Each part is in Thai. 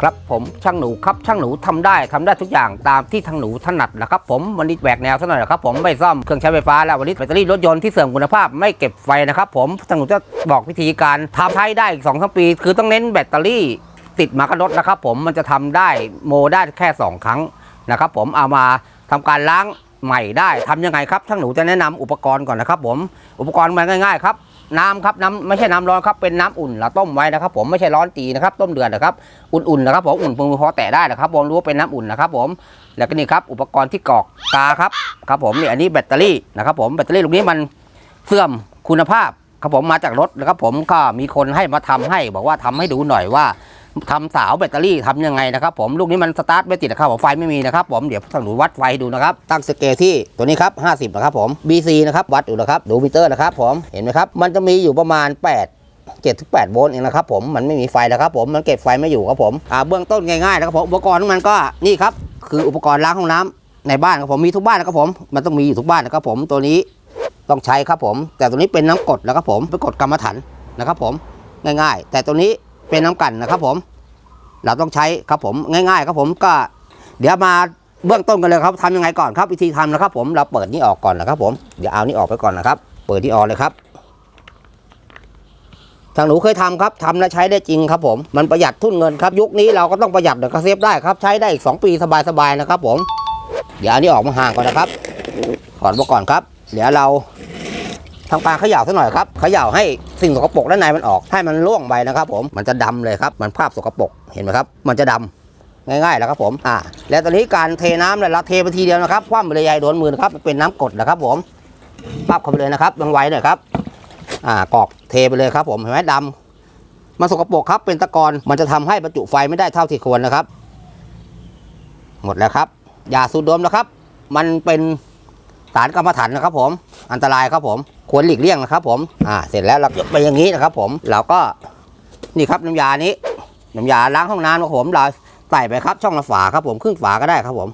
ครับผมช่างหนูครับช่างหนูทำได้ทำได้ทุกอย่างตามที่ทางหนูถนัดนะครับผมวันนี้แหวกแนวซะหน่อยนะครับผมไม่ซ่อมเครื่องใช้ไฟฟ้าแล้ววันนี้แบตเตอรี่รถยนต์ที่เสื่อมคุณภาพไม่เก็บไฟนะครับผมทางหนูจะบอกวิธีการทำใช้ได้อีกสองสามปี คือต้องเน้นแบตเตอรี่ติดมากับรถนะครับผมมันจะทำได้โมได้แค่ 2 ครั้งนะครับผมเอามาทำการล้างใหม่ได้ทำยังไงครับช่างหนูจะแนะนำอุปกรณ์ก่อนนะครับผมอุปกรณ์มันง่ายๆครับ น้ำครับน้ำไม่ใช่น้ำร้อนครับเป็นน้ำอุ่นเราต้มไว้นะครับผมไม่ใช่ร้อนตีนะครับต้มเดือดนะครับอุ่นๆนะครับผมอุ่นพอพอแตะได้นะครับผมรู้ว่าเป็นน้ำอุ่นนะครับผมแล้วก็นี่ครับอุปกรณ์ที่กรอกตาครับครับผมนี่อันนี้แบตเตอรี่นะครับผมแบตเตอรี่ลูกนี้มันเสื่อมคุณภาพครับผมมาจากรถนะครับผมก็มีคนให้มาทำให้บอกว่าทำให้ดูหน่อยว่า ทำสาวแบตเตอรี่ทำยังไงนะครับผมลูกนี้มันสตาร์ทไม่ติดนะครับผมไฟไม่มีนะครับผมเดี๋ยวทางหนูวัดไฟดูนะครับตั้งสเกลที่ตัวนี้ครับ50นะครับผม BC นะครับวัดอยู่นะครับดูมิเตอร์นะครับผมเห็นไหมครับมันจะมีอยู่ประมาณ 8 7ถึง8โวลต์เองนะครับผมมันไม่มีไฟแล้วครับผมมันเก็บไฟไม่อยู่ครับผมอ่าเบื้องต้นง่ายๆนะครับผมอุปกรณ์ของมันก็นี่ครับคืออุปกรณ์ล้างห้องน้ำในบ้านครับผมมีทุกบ้านนะครับผมมันต้องมีอยู่ทุกบ้านนะครับผมตัวนี้ต้องใช้ครับผม แต่ตัวนี้เป็นน้ำกดนะครับผมเป็นกดกรรมฐานนะครับผมง่ายๆ แต่ตัวนี้ เป็นน้ำกันนะครับ ผม เราต้องใช้ครับผมง่ายๆ ครับผมก็ เดี๋ยวมาเบื้องต้นกันเลยครับทำยังไงก่อนครับ วิธีทำนะครับ ผมเราเปิดนี่ออกก่อนนะครับ ผมเดี๋ยวเอานี่ออกไปก่อนนะครับ เปิดนี่ออกเลยครับทางหนูเคยทำครับทำและใช้ได้จริงครับผมมันประหยัดทุนเงินครับยุคนี้เราก็ต้องประหยัดเดี๋ยวก็เซฟได้ครับ ใช้ได้อีก 2 ปีสบายๆนะครับ ผม เดี๋ยวอันนี้ออกมาห่างก่อนนะครับถอนมาก่อนครับ เดี๋ยวเรา ทำการเขย่าสักหน่อยครับเขย่าให้สิ่งสกปรกด้านในมันออก ให้มันล่วงไปนะครับ ผมมันจะดำเลยครับ มันภาพสกปรกเห็นไหมครับ มันจะดำง่ายๆแล้วครับผมอ่าแล้วตอนนี้การเทน้ำเนี่ยเราเทไปทีเดียวนะครับคว่ำไปเลยอยายโดนมือนะครับเป็นน้ำกดนะครับ ผมปั๊บเข้าไปเลยนะครับมันไวหน่อยครับอ่ากรอกเทไปเลยครับ ผมเห็นไหมดำมันสกปรกครับ เป็นตะกอนมันจะทำให้บรรจุไฟไม่ได้เท่าที่ควรนะครับ หมดแล้วครับยาสูดดมนะครับ มันเป็น สารกรรมฐานนะครับผมอันตรายครับผมควรหลีกเลี่ยงนะครับผมอ่าเสร็จแล้วเราจะไปอย่างนี้นะครับผมเราก็นี่ครับน้ำยานี้น้ำยาล้างห้องน้ำครับผมเราใส่ไปครับช่องละฝาครับผมครึ่งฝาก็ได้ครับผม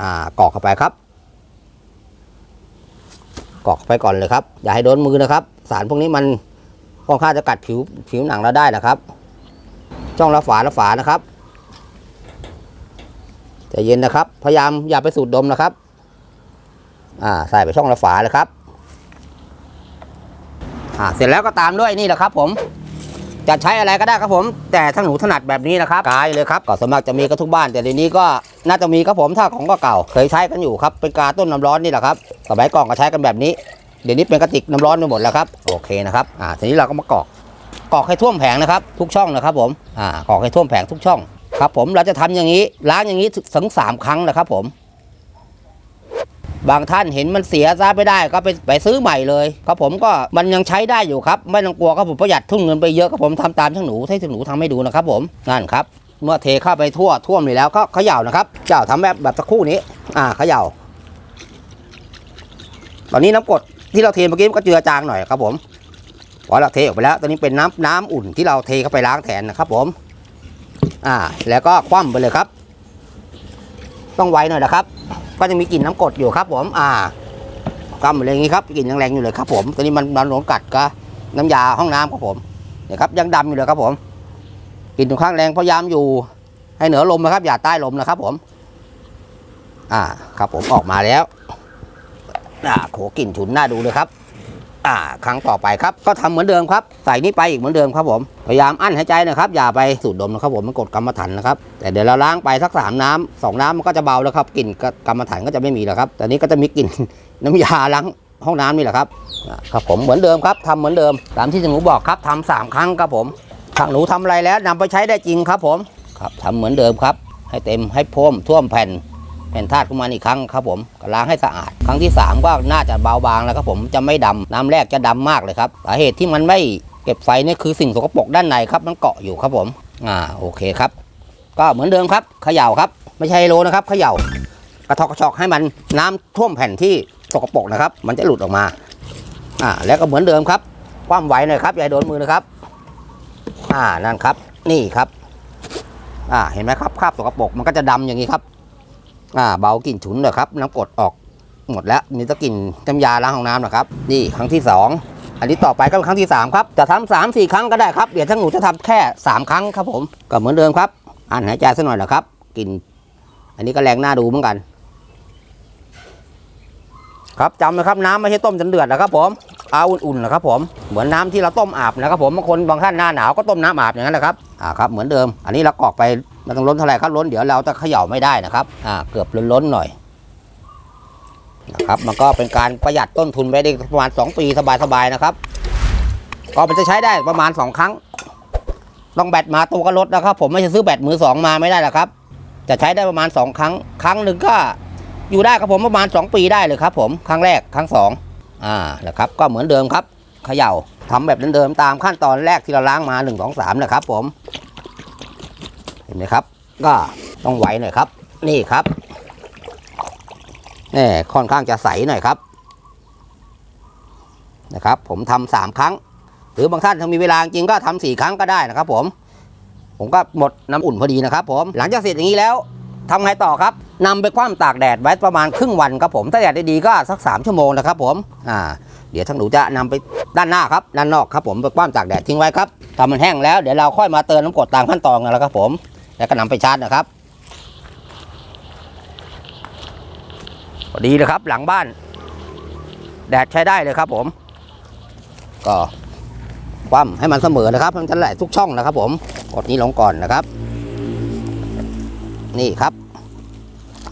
อ่ากรอกเข้าไปครับกรอกเข้าไปก่อนเลยครับ อย่าให้โดนมือนะครับ สารพวกนี้มันค่อนข้างจะกัดผิวผิวหนังเราได้นะครับ ช่องละฝาละฝานะครับ ใจเย็นนะครับ พยายามอย่าไปสูดดมนะครับ อ่าใส่ไปช่องละฝาเลยครับ อ่าเสร็จแล้วก็ตามด้วยนี่แหละครับ ผม จะใช้อะไรก็ได้ครับผม แต่ถ้าหนูถนัดแบบนี้นะครับกายเลยครับก็สมัครจะมีกันทุกบ้าน แต่เดี๋ยวนี้ก็น่าจะมีครับผมถ้าของก็เก่า เคยใช้กันอยู่ครับเป็นกาต้นน้ำร้อนนี่แหละครับสมัยก่อนก็ใช้กันแบบนี้ เดี๋ยวนี้เป็นกระติกน้ำร้อนไปหมดแล้วครับโอเคนะครับอ่าทีนี้เราก็มากรอกกรอกให้ท่วมแผงนะครับ ทุกช่องนะครับ ผมอ่ากรอกให้ท่วมแผงทุกช่อง ครับผมเราจะทำอย่างนี้ล้างอย่างนี้ถึงสามครั้งนะครับผม บางท่านเห็นมันเสียซะไม่ได้ก็ไปไปซื้อใหม่เลยครับผมก็มันยังใช้ได้อยู่ครับ ไม่ต้องกลัวครับผมประหยัดทุนเงินไปเยอะครับผมทำตามช่างหนูให้ช่างหนูทำให้ดูนะครับผมนั่นครับ เมื่อเทเข้าไปทั่วท่วมเลยแล้วก็เขย่านะครับเจ้าทำแบบแบบสักครู่นี้ อ่าเขย่า ตอนนี้น้ำกรดที่เราเทเมื่อกี้ก็เจือจางหน่อยครับผมพอเราเทออกไปแล้วตอนนี้เป็นน้ำน้ำอุ่นที่เราเทเข้าไปล้างแทนนะครับผม อ่า แล้วก็คว่ำไปเลยครับ ต้องไวหน่อยนะครับ ก็จะมีกลิ่นน้ำกรดอยู่ครับ ผม อ่ากำอะไรอย่างนี้ครับกลิ่นยังแรงอยู่เลยครับ ผมตอนนี้มันมันหลงกัดก็น้ำยาห้องน้ำครับผมเนี่ยครับ ยังดำอยู่เลยครับ ผมกลิ่นค่อนข้างแรงพยายามอยู่ ให้เหนือลมนะครับ อย่าใต้ลมนะครับ ผม อ่า ครับผมออกมาแล้วอ่าโขกลิ่นฉุนน่าดูเลยครับ อ่าครั้งต่อไปครับ ก็ทำเหมือนเดิมครับ ใส่นี่ไปอีกเหมือนเดิมครับผม พยายามอั้นหายใจนะครับ อย่าไปสูดดมนะครับผมมันกดกรรมฐานนะครับ แต่เดี๋ยวเราล้างไปสักสามน้ำสองน้ำมันก็จะเบาแล้วครับกลิ่นกรรมฐานก็จะไม่มีแล้วครับแต่นี้ก็จะมีกลิ่นน้ำยาล้างห้องน้ำนี่แหละครับครับผมเหมือนเดิมครับทำเหมือนเดิมตามที่หนูบอกครับทำสามครั้งครับผมทางหนูทำอะไรแล้วนำไปใช้ได้จริงครับผมครับทำเหมือนเดิมครับ ให้เต็มให้พ่มท่วมแผ่น แผ่นธาตุขึ้นมาอีกครั้งครับผมล้างให้สะอาด ครั้งที่ 3 ก็น่าจะเบาบางแล้วครับผมจะไม่ดำน้ำแรกจะดำมากเลยครับสาเหตุที่มันไม่เก็บไฟนี่คือสิ่งสกปรกด้านในครับมันเกาะอยู่ครับผมอ่าโอเคครับ ก็เหมือนเดิมครับเขย่าครับ ไม่ใช่โลนะครับเขย่ากระทอกกระชอกให้มันน้ำท่วมแผ่นที่สกปรกนะครับ มันจะหลุดออกมาอ่าแล้วก็เหมือนเดิมครับ ความไหวหน่อยครับอย่าโดนมือนะครับ อ่านั่นครับ นี่ครับอ่าเห็นไหมครับคราบสกปรกมันก็จะดำอย่างนี้ครับ อ่าเบากลิ่นฉุนเลยครับน้ำกรดออกหมดแล้วมีแตะกลิ่นน้ำยาล้างห้องน้ำนะครับ นี่ครั้งที่สองอันนี้ต่อไปก็เป็นครั้งที่สามครับ จะทำสามสี่ครั้งก็ได้ครับ เดี๋ยวช่างหนูจะทำแค่สามครั้งครับผม ก็เหมือนเดิมครับ อ่านหายใจสักหน่อยนะครับกลิ่นอันนี้ก็แรงหน้าดูเหมือนกัน ครับจำนะครับน้ำไม่ใช่ต้มจนเดือดนะครับผม เอาอุ่นๆนะครับผมเหมือนน้ำที่เราต้มอาบนะครับผมบางคนบางท่านหน้าหนาวก็ต้มน้ำอาบอย่างนั้นแหละครับอ่าครับเหมือนเดิม อันนี้เรากรอกไปมันต้องล้นเท่าไหร่ครับล้นเดี๋ยวเราจะเขย่าไม่ได้นะครับอ่าเกือบล้นๆหน่อยนะครับมันก็เป็นการประหยัดต้นทุนไปได้ประมาณ 2 ปีสบายๆนะครับก็มันจะใช้ได้ประมาณ 2 ครั้ง ต้องแบตมาตัวก็ลดนะครับ ผมไม่ใช่ซื้อแบตมือสองมาไม่ได้หรอกครับ จะใช้ได้ประมาณ 2 ครั้ง ครั้งหนึ่งก็อยู่ได้ครับผมประมาณ 2 ปีได้เลยครับ ผมครั้งแรกครั้งส อ่านะครับก็เหมือนเดิมครับเขย่าทำแบบเดิมๆตามขั้นตอนแรกที่เราล้างมา1 2 3นะครับ ผม เห็นไหมครับ ก็ต้องไหวหน่อยครับ นี่ครับนี่ค่อนข้างจะใสหน่อยครับนะครับ ผมทำสามครั้ง หรือบางท่านถ้ามีเวลาจริงก็ทำสี่ครั้งก็ได้นะครับ ผม ผมก็หมดน้ำอุ่นพอดีนะครับ ผมหลังจากเสร็จอย่างนี้แล้วทำไงต่อครับ นำไปคว่ำตากแดดไว้ประมาณครึ่งวันครับผม ถ้าแดดด้ดีก็สัก 3 ชั่วโมงนะครับผมอ่าเดี๋ยวทางหนูจะนำไปด้านหน้าครับด้านนอกครับผมไปคว่ำตากแดดทิ้งไว้ครับทำมันแห้งแล้วเดี๋ยวเราค่อยมาเติมน้ำกรดตามขั้นตอนกันแล้วครับผม แล้วก็นำไปชาร์จนะครับดีเลยครับหลังบ้าน แดดใช้ได้เลยครับผม ก็คว่ำให้มันเสมอนะครับมันจะไหลทุกช่องนะครับ ผมกดนี้ลงก่อนนะครับ นี่ครับ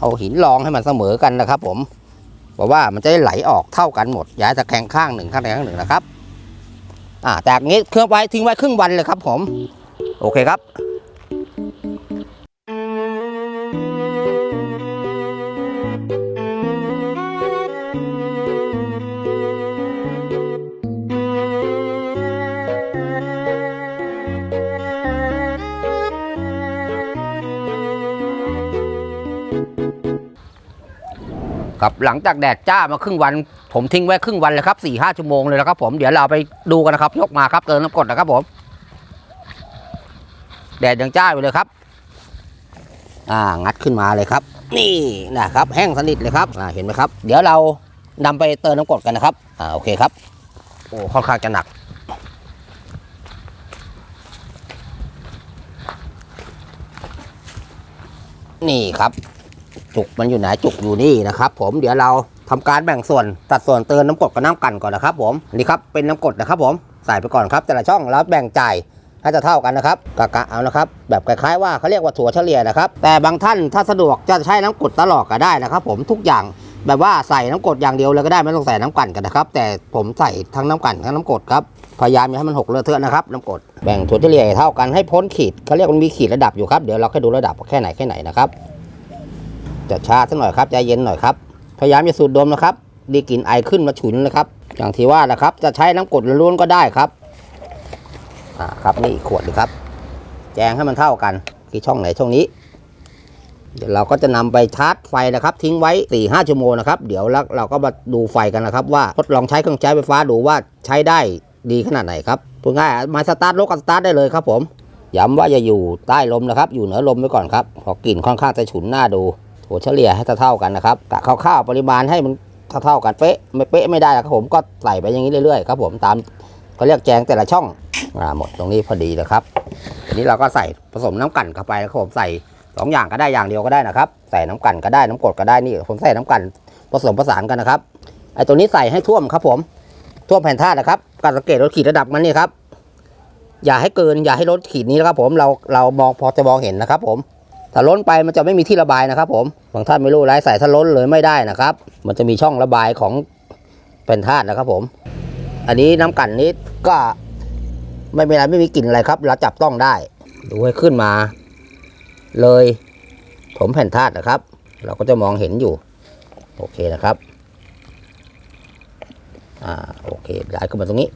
เอาหินรองให้มันเสมอกันนะครับ ผมเพราะว่ามันจะได้ไหลออกเท่ากันหมดอย่ายตะแคงข้างหนึ่งข้างใดข้างหนึ่งนะครับอ่าจากนี้เครื่องไว้ทิ้งไว้ครึ่งวันเลยครับ ผม โอเคครับ ครับหลังจากแดดจ้ามาครึ่งวัน ผมทิ้งไว้ครึ่งวันเลยครับสี่ห้าชั่วโมงเลยนะครับ ผมเดี๋ยวเราไปดูกันนะครับ ยกมาครับเติมน้ำกรดนะครับผมแดดยังจ้าอยู่เลยครับ อ่า งัดขึ้นมาเลยครับ นี่นะครับ แห้งสนิทเลยครับ อ่า เห็นไหมครับ เดี๋ยวเรานำไปเติมน้ำกรดกันนะครับ อ่า โอเคครับ โอ้ ค่อนข้างจะหนัก นี่ครับ จุกมันอยู่ไหนจุกอยู่นี่นะครับผมเดี๋ยวเราทำการแบ่งส่วนตัดส่วนเติมน้ำกดกับน้ำกันก่อนนะครับ ผมนี่ครับเป็นน้ำกดนะครับ ผมใส่ไปก่อนครับ แต่ละช่องแล้วแบ่งจ่ายให้จะเท่ากันนะครับกะกะเอานะครับ แบบคล้ายๆว่าเขาเรียกว่าถั่วเฉลี่ยนะครับ แต่บางท่านถ้าสะดวกจะใช้น้ำกดตลอดก็ได้นะครับ ผมทุกอย่างแบบว่าใส่น้ำกดอย่างเดียวเลยก็ได้ไม่ต้องใส่น้ำกันกันนะครับ แต่ผมใส่ทั้งน้ำกันทั้งน้ำกดครับพยายามอย่าให้มันหกเลอะเทอะนะครับน้ำกดแบ่งถั่วเฉลี่ยเท่ากันให้พ้นขีดเขาเรียกมันมีขีดระดับอยู่ครับเดี๋ยวเราแค่ดูระดับแค่ไหนแค่ไหนนะครับ จะช้าสักหน่อยครับใจเย็นหน่อยครับพยายามอย่าสูดดมนะครับ ดีกลิ่นไอขึ้นมาฉุนนะครับ อย่างที่ว่านะครับ จะใช้น้ำกดล้วนก็ได้ครับอ่าครับนี่ขวดเลยครับ แจงให้มันเท่ากันที่ช่องไหนช่องนี้ เดี๋ยวเราก็จะนำไปชาร์จไฟนะครับ ทิ้งไว้4ี่ห้าชั่วโมงนะครับ เดี๋ยวแล้วเราก็มาดูไฟกันนะครับ ว่าทดลองใช้เครื่องใช้ไฟฟ้าดูว่าใช้ได้ดีขนาดไหนครับพูดง่ายมาสตาร์ทรถก็สตาร์ทได้เลยครับผมย้ำว่าอย่าอยู่ใต้ลมนะครับ อยู่เหนือลมไว้ก่อนครับเพอกลิ่นค่อนข้างจะฉุนหน้าดู ถั่วเฉลี่ยให้เท่าๆกันนะครับกะคร่าวๆปริมาณให้มันเท่าๆกันเป๊ะไม่เป๊ะไม่ได้ครับผมก็ใส่ไปอย่างนี้เรื่อยๆครับผมตามเขาเรียกแจงแต่ละช่องอ่าหมดตรงนี้พอดีแล้วครับทีนี้เราก็ใส่ผสมน้ำกลั่นเข้าไปนะครับผมใส่สองอย่างก็ได้อย่างเดียวก็ได้นะครับ ใส่น้ำกลั่นก็ได้น้ำกรดก็ได้นี่ผมใส่น้ำกลั่นผสมผสานกันนะครับไอ้ตัวนี้ใส่ให้ท่วมครับผมท่วมแผ่นธาตุนะครับการสังเกตรถขีดระดับมันนี่ครับอย่าให้เกินอย่าให้ลดขีดนี้นะครับผมเราเรามองพอจะมองเห็นนะครับผม ถ้าล้นไปมันจะไม่มีที่ระบายนะครับ ผมบางท่านไม่รู้ไรใส่ถ้าล้นเลยไม่ได้นะครับ มันจะมีช่องระบายของเป็นธาตุนะครับ ผม อันนี้น้ำกั่นนี้ก็ไม่เป็นไรไม่มีกลิ่นอะไรครับ เราจับต้องได้ ดูให้ขึ้นมา เลยถมแผ่นธาตุนะครับ เราก็จะมองเห็นอยู่ โอเคนะครับอ่าโอเคย้ายขึ้นมาตรงนี้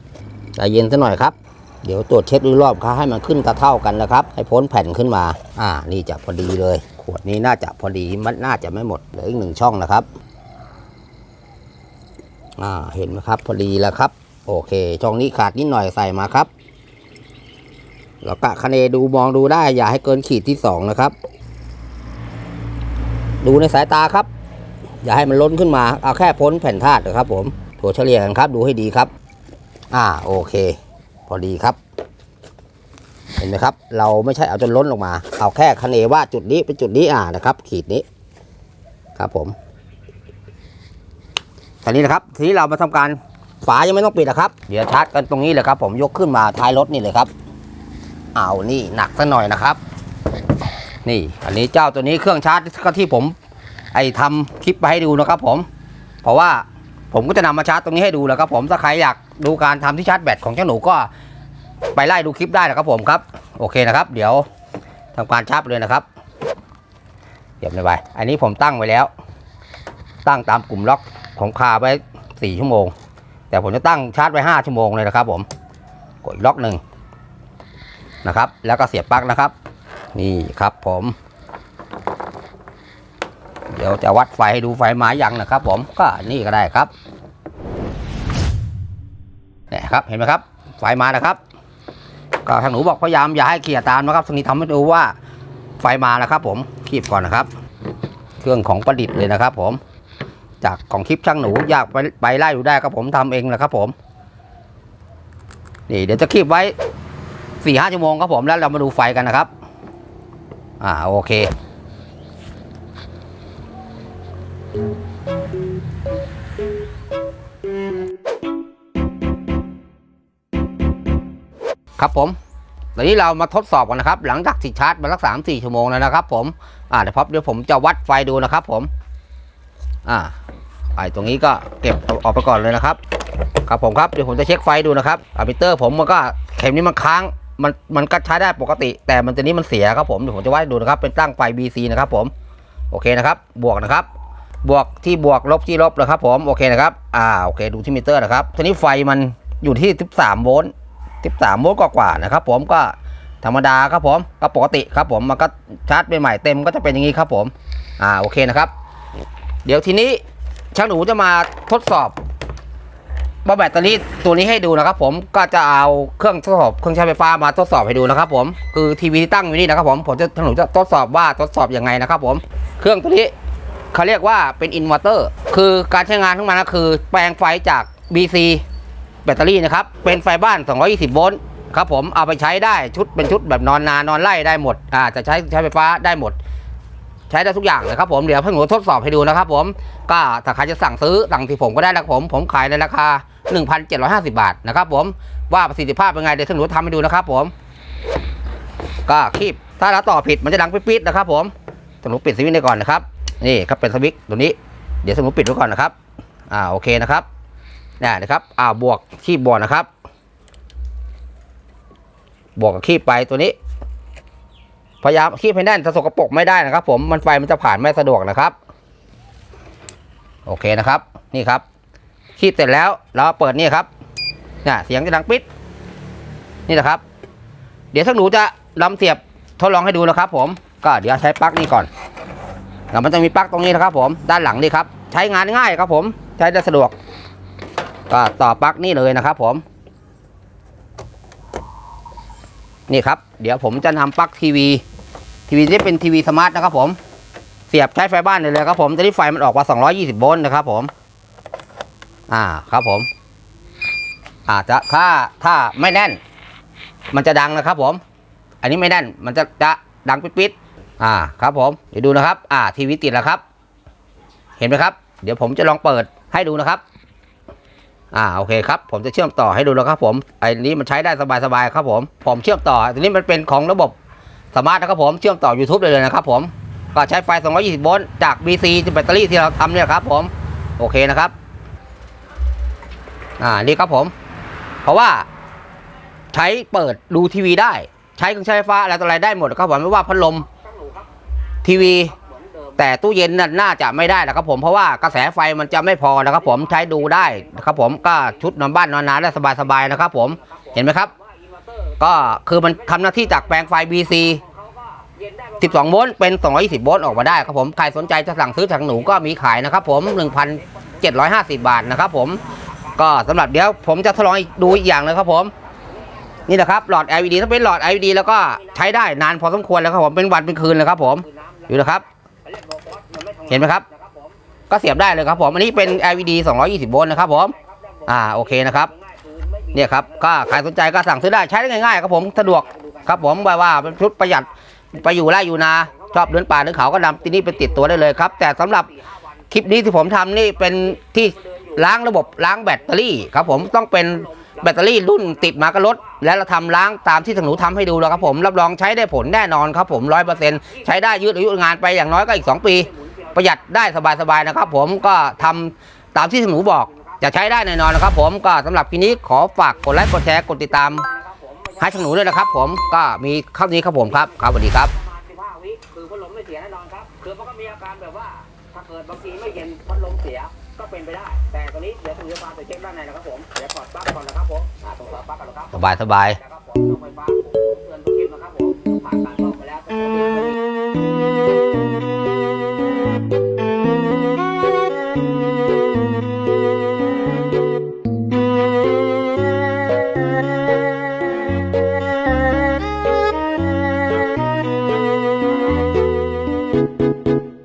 ใจเย็นซะหน่อยครับ เดี๋ยวตรวจเช็คดูรอบครับให้มันขึ้นตาเท่ากันนะครับ ให้พ้นแผ่นขึ้นมา อ่า นี่จะพอดีเลย ขวดนี้น่าจะพอดีมันน่าจะไม่หมดเหลืออีกหนึ่งช่องนะครับ อ่า เห็นไหมครับ พอดีแล้วครับ โอเค ช่องนี้ขาดนิดหน่อยใส่มาครับแล้วกะคะเนดูมองดูได้ อย่าให้เกินขีดที่สองนะครับ ดูในสายตาครับ อย่าให้มันล้นขึ้นมา เอาแค่พ้นแผ่นธาตุนะครับ ผมถั่วเฉลี่ยกันครับ ดูให้ดีครับ อ่า โอเค พอดีครับ เห็นไหมครับ เราไม่ใช่เอาจนล้นลงมา เอาแค่คะเนว่าจุดนี้เป็นจุดนี้อ่านะครับ ขีดนี้ ครับผมทีนี้นะครับ ทีนี้เรามาทำการฝายังไม่ต้องปิดนะครับ เดี๋ยวชาร์จกันตรงนี้เลยครับ ผมยกขึ้นมาท้ายรถนี่เลยครับ เอานี่หนักซะหน่อยนะครับ นี่ อันนี้เจ้าตัวนี้เครื่องชาร์จก็ที่ผม ไอทำคลิปไปให้ดูนะครับ ผม เพราะว่า ผมก็จะนำมาชาร์จตรงนี้ให้ดูแล้วครับผมถ้าใครอยากดูการทำที่ชาร์จแบตของเจ้าหนูก็ไปไล่ดูคลิปได้นะครับผมครับ โอเคนะครับ เดี๋ยวทำการชาร์จเลยนะครับเก็บเลยไปอันนี้ผมตั้งไว้แล้ว ตั้งตามกลุ่มล็อกของคาไว้สี่ชั่วโมง แต่ผมจะตั้งชาร์จไว้ห้าชั่วโมงเลยนะครับ ผมกดล็อกหนึ่งนะครับ แล้วก็เสียบปลั๊กนะครับ นี่ครับผม เดี๋ยวจะวัดไฟให้ดูไฟมายังนะครับ ผมก็นี่ก็ได้ครับ ครับเห็นไหมครับไฟมานะครับก็ทางหนูบอกพยายามอย่าให้เขี่ยตามนะครับตรงนี้ทำให้ดูว่าไฟมาแล้วครับ ผมคีบก่อนนะครับ เครื่องของประดิษฐ์เลยนะครับ ผม จากของคลิปช่างหนูอยากไปไปไล่ดูได้ครับผมทำเองนะครับ ผม นี่เดี๋ยวจะคีบไว้สี่ห้าชั่วโมงครับผมแล้วเรามาดูไฟกันนะครับ อ่าโอเค ครับผมตอนนี้เรามาทดสอบกันนะครับ หลังจากติดชาร์จมาสักสามสี่ชั่วโมงแล้วนะครับผมอ่าเดี๋ยวพบเดี๋ยวผมจะวัดไฟดูนะครับผมอ่าไอตรงนี้ก็เก็บเอาออกไปก่อนเลยนะครับ ครับผมครับเดี๋ยวผมจะเช็คไฟดูนะครับอะมิเตอร์ผมมันก็เข็มนี้มันค้างมันมันก็ใช้ได้ปกติ แต่มันตัวนี้มันเสียครับผมเดี๋ยวผมจะวัดดูนะครับ เป็นตั้งไฟ BC นะครับผมโอเคนะครับ บวกนะครับ บวกที่บวกลบที่ลบนะครับ ผมโอเคนะครับอ่าโอเคดูที่มิเตอร์นะครับทีนี้ไฟมันอยู่ที่ 13 โวลต์ 13โวลต์กว่าๆนะครับผมก็ธรรมดาครับผมก็ปกติครับผมมันก็ชาร์จใหม่ๆเต็มก็จะเป็นอย่างนี้ครับผมอ่าโอเคนะครับ เดี๋ยวทีนี้ช่างหนูจะมาทดสอบว่าแบตเตอรี่ตัวนี้ให้ดูนะครับผมก็จะเอาเครื่องทดสอบเครื่องใช้ไฟฟ้ามาทดสอบให้ดูนะครับผมคือทีวีที่ตั้งอยู่นี่นะครับผมผมจะช่างหนูจะทดสอบว่าทดสอบยังไงนะครับผมเครื่องตัวนี้เขาเรียกว่าเป็นอินเวอร์เตอร์คือการใช้งานของมันก็คือแปลงไฟจาก BC แบตเตอรี่นะครับ เป็นไฟบ้าน 220 โวลต์ครับผมเอาไปใช้ได้ชุดเป็นชุดแบบนอนนานนอนไล่ได้หมดอ่าจะใช้ใช้ไฟฟ้าได้หมด ใช้ได้ทุกอย่างเลยครับผมเดี๋ยวพี่หนูทดสอบให้ดูนะครับผมก็ถ้าใครจะสั่งซื้อสั่งที่ผมก็ได้นะครับผมผมขายในราคา 1,750 บาทนะครับผมว่าประสิทธิภาพเป็นไงเดี๋ยวพี่หนูทำให้ดูนะครับ ผม ก็คีบถ้าเราต่อผิดมันจะดังปิ๊ดๆนะครับผมพี่หนูปิดสวิตช์ได้ก่อนนะครับนี่ครับเป็นสวิตช์ตัวนี้ เดี๋ยวพี่หนูปิดไว้ก่อนนะครับอ่าโอเคนะครับ นี่นะครับอ่าบวกคีบบวกนะครับ บวกกับคีบไปตัวนี้ พยายามคีบให้แน่นถ้าสกปรกไม่ได้นะครับ ผมมันไฟมันจะผ่านไม่สะดวกนะครับ โอเคนะครับ นี่ครับ คีบเสร็จแล้วเราเปิดนี่ครับเนี่ยเสียงจะดังปิด นี่นะครับ เดี๋ยวถ้าหนูจะลำเสียบทดลองให้ดูนะครับ ผมก็เดี๋ยวใช้ปลั๊กนี่ก่อนแล้วมันจะมีปลั๊กตรงนี้นะครับ ผมด้านหลังนี่ครับ ใช้งานง่ายครับ ผมใช้ได้สะดวก ก็ต่อปลั๊กนี่เลยนะครับผม นี่ครับ เดี๋ยวผมจะนำปลั๊กทีวี ทีวีที่เป็นทีวีสมาร์ทนะครับผม เสียบใช้ไฟบ้านได้เลยครับผมตอนนี้ไฟมันออกมา 220 โวลต์นะครับผม อ่าครับผม อาจจะถ้าถ้าไม่แน่น มันจะดังนะครับผม อันนี้ไม่แน่น มันจะจะดังปิดๆอ่าครับผม เดี๋ยวดูนะครับ อ่าทีวีติดแล้วครับ เห็นไหมครับ เดี๋ยวผมจะลองเปิดให้ดูนะครับ อ่าโอเคครับผมจะเชื่อมต่อให้ดูแล้วครับผมไอ้นี้มันใช้ได้สบายๆครับผมผมเชื่อมต่อทีนี้มันเป็นของระบบสมาร์ทนะครับผมเชื่อมต่อ YouTube ได้เลยนะครับผมก็ใช้ไฟ 220 โวลต์จาก BC ที่แบตเตอรี่ที่เราทำเนี่ยครับผมโอเคนะครับอ่านี่ครับผม เพราะว่าใช้เปิดดูทีวีได้ ใช้เครื่องใช้ไฟฟ้าอะไรต่ออะไรได้หมดนะครับผมไม่ว่าพัดลมทีวี แต่ตู้เย็นน่ะน่าจะไม่ได้นะครับผมเพราะว่ากระแสไฟมันจะไม่พอนะครับผมใช้ดูได้นะครับผมก็ชุดนอนบ้านนอนนาได้สบายๆนะครับผมเห็นไหมครับ ก็คือมันทำหน้าที่จากแปลงไฟ BC 12โวลต์เป็น 220โวลต์ออกมาได้ครับผมใครสนใจจะสั่งซื้อจากหนูก็มีขายนะครับผม 1,750 บาทนะครับผมก็สำหรับเดี๋ยวผมจะทดลองดูอีกอย่างเลยครับผมนี่นะครับหลอด LED ถ้าเป็นหลอด LED แล้วก็ใช้ได้นานพอสมควรแล้วครับผมเป็นวันเป็นคืนเลยครับผมอยู่นะครับ เห็นไหมครับ ก็เสียบได้เลยครับผมอันนี้เป็น LED 220 โวลต์นะครับผม อ่าโอเคนะครับเนี่ยครับก็ใครสนใจก็สั่งซื้อได้ใช้ได้ง่ายๆครับผมสะดวกครับผมว่าว่าเป็นชุดประหยัดไปอยู่ไร่อยู่นาชอบเดินป่าเดินเขาก็นำที่นี่ไปติดตัวได้เลยครับ แต่สำหรับคลิปนี้ที่ผมทำนี่เป็นที่ล้างระบบล้างแบตเตอรี่ครับผมต้องเป็นแบตเตอรี่รุ่นติดมากับรถ แล้วเราทำล้างตามที่ทางหนูทำให้ดูแล้วครับผมรับรองใช้ได้ผลแน่นอนครับผมร้อยเปอร์เซ็นต์ใช้ได้ยืดอายุงานไปอย่างน้อยก็อีก 2 ปี ประหยัดได้สบายๆนะครับ ผมก็ทำตามที่ทางหนูบอกจะใช้ได้แน่นอนนะครับ ผมก็สำหรับทีนี้ขอฝากกดไลค์กดแชร์กดติดตามให้ทางหนูด้วยนะครับ ผมก็มีข้านี้ครับผมครับครับสวัสดีครับคือพัดลมไม่เสียแน่นอนครับคือมันก็มีอาการแบบว่าถ้าเกิดบางทีไม่เย็นพัดลมเสีย ก็เป็นไปได้ แต่ตอนนี้เดี๋ยวผมจะพาไปเช็คด้านในนะครับผมเดี๋ยวกดปลั๊กก่อนนะครับผมอ่าตรงสายปลั๊กก่อนนะครับสบายสบายนะครับผมต้องไฟฟ้าผมเตือนทุกคลิปนะครับผมผ่านการซ่อมไปแล้ว